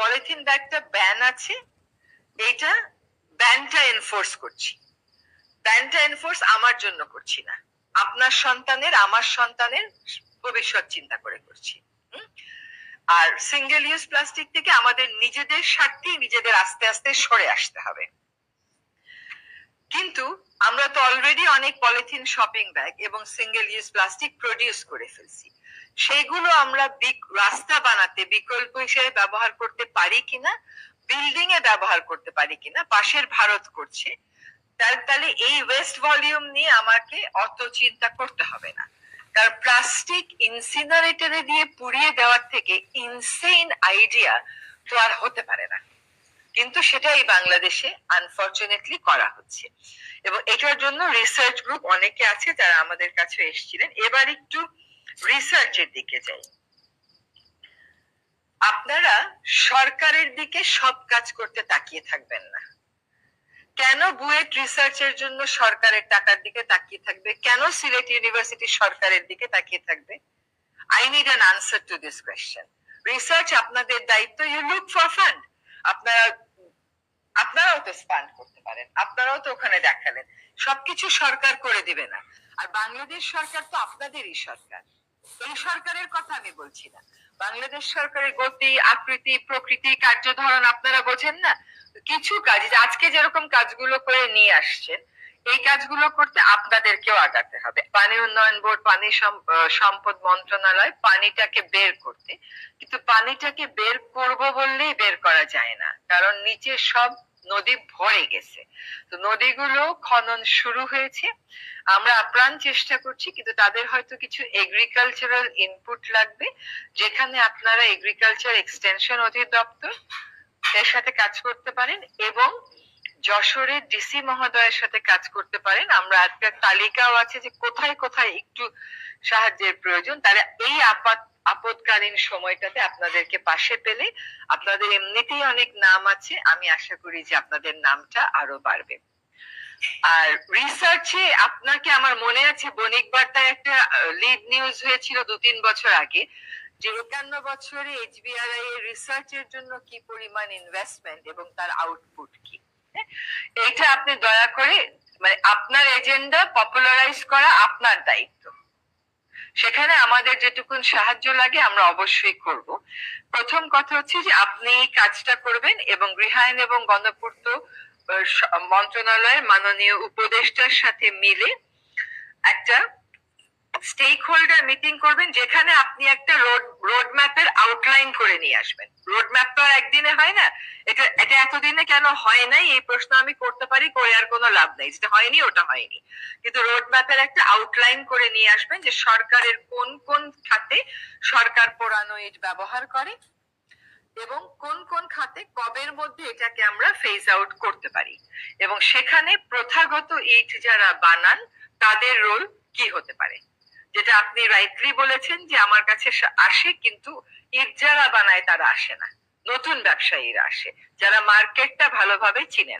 Polythene ব্যাগটা ban আছে, এইটা ব্যানটা এনফোর্স করছি। ব্যানটা এনফোর্স আমার জন্য করছি না। আপনার সন্তানের, আমার সন্তানের ভবিষ্যৎ চিন্তা করে করছি। আর সিঙ্গেল ইউজ প্লাস্টিক থেকে আমাদের নিজেদের স্বার্থেই নিজেদের আস্তে আস্তে সরে আসতে হবে। কিন্তু আমরা তো অলরেডি অনেক পলিথিন শপিং ব্যাগ এবং সিঙ্গেল ইউজ প্লাস্টিক প্রডিউস করে ফেলছি। সেগুলো আমরা রাস্তা বানাতে বিকল্প হিসেবে ব্যবহার করতে পারি কিনা বিল্ডিং এ ব্যবহার করতে পারি কিনা, পাশের ভারত করছে তাহলে এই ওয়েস্ট ভলিউম নিয়ে আমাকে অত চিন্তা করতে হবে না। কারণ প্লাস্টিক ইনসিনারেটরে দিয়ে পুড়িয়ে দেওয়ার থেকে ইনসেইন আইডিয়া তো আর হতে পারে না। কিন্তু সেটা এই বাংলাদেশে আনফরচুনেটলি করা হচ্ছে। এবং এটার জন্য রিসার্চ গ্রুপ অনেকে আছে যারা আমাদের কাছে এসেছিলেন। এবার একটু রিসার্চের দিকে যাই। আপনারা সরকারের দিকে সব কাজ করতে তাকিয়ে থাকবেন না। কেন বুয়েট রিসার্চের জন্য সরকারের টাকার দিকে তাকিয়ে থাকবে? কেন সিলেট ইউনিভার্সিটি সরকারের দিকে তাকিয়ে থাকবে? I need an answer to this question research আপনাদের দায়িত্ব। ইউ লুক ফর ফান্ড আপনারা, আপনারাও তো স্পান্ড করতে পারেন। আপনারাও তো ওখানে দেখালেন। সবকিছু সরকার করে দিবে না। আর বাংলাদেশ সরকার তো আপনাদেরই সরকার। এই সরকারের কথা আমি বলছি না। বাংলাদেশ সরকারের গতি, আকৃতি, প্রকৃতি কার্যধরন আপনারা বোঝেন না? কিছু কাজ আজকে যেরকম কাজগুলো করে নিয়ে আসছেন, এই কাজগুলো করতে আপনাদেরকেও আগাতে হবে। পানি উন্নয়ন বোর্ড, পানি সম্পদ মন্ত্রণালয় পানিটাকে বের করতে। কিন্তু পানিটাকে বের করব বললেই বের করা যায় না। কারণ নিচে সব নদী ভরে গেছে। তো নদীগুলো খনন শুরু হয়েছে। আমরা আপ্রাণ চেষ্টা করছি, কিন্তু তাদের হয়তো কিছু এগ্রিকালচারাল ইনপুট লাগবে, যেখানে আপনারা এগ্রিকালচার এক্সটেনশন অধিদপ্তর এর সাথে কাজ করতে পারেন এবং যশোরের ডিসি মহোদয়ের সাথে কাজ করতে পারেন। আমরা একটা তালিকাও আছে যে কোথায় কোথায় একটু সাহায্যের প্রয়োজন। তারা এই আপাত আপদকালীন সময়টাতে আপনাদেরকে পাশে পেলে আপনাদের এমনিতেই অনেক নাম আছে, আমি আশা করি যে আপনাদের নামটা আরও বাড়বে। আর রিসার্চে আপনাকে আমার মনে আছে, বণিক বার্তায় একটা লিড নিউজ হয়েছিল দু তিন বছর আগে, যে একান্ন বছরে এইচবিআরআই এর রিসার্চের জন্য কি পরিমাণ ইনভেস্টমেন্ট এবং তার আউটপুট কি? হ্যাঁ? এইটা আপনি দয়া করে মানে আপনার এজেন্ডা পপুলারাইজ করা আপনার দায়িত্ব। সেখানে আমাদের যেটুকুন সাহায্য লাগে, আমরা অবশ্যই করব। প্রথম কথা হচ্ছে যে, আপনি কাজটা করবেন এবং গৃহায়ন এবং গণপূর্ত মন্ত্রণালয়ের মাননীয় উপদেষ্টার সাথে মিলে একটা স্টেক হোল্ডার মিটিং করবেন, যেখানে আপনি একটা রোড রোড ম্যাপের আউটলাইন করে নিয়ে আসবেন। রোড ম্যাপ তো আর একদিনে হয় না। এটা এটা এতদিনে কেন হয় নাই? এই প্রশ্ন আমি করতে পারি, করে আর কোনো লাভ নাই। যেটা হয়নি, ওটা হয়নি। কিন্তু রোড ম্যাপের একটা আউটলাইন করে নিয়ে আসবেন যে সরকারের কোন কোন খাতে সরকার পোড়ানো ইট ব্যবহার করে এবং কোন কোন খাতে কবের মধ্যে এটাকে আমরা ফেজ আউট করতে পারি। এবং সেখানে প্রথাগত ইট যারা বানান, তাদের রোল কি হতে পারে? যেটা আপনি রাইটলি বলেছেন যে আমার কাছে আসে কিন্তু ইট যারা বানায় তারা আসে না। নতুন ব্যবসায়ীরা আসে। যারা মার্কেটটা ভালোভাবে চিনেন।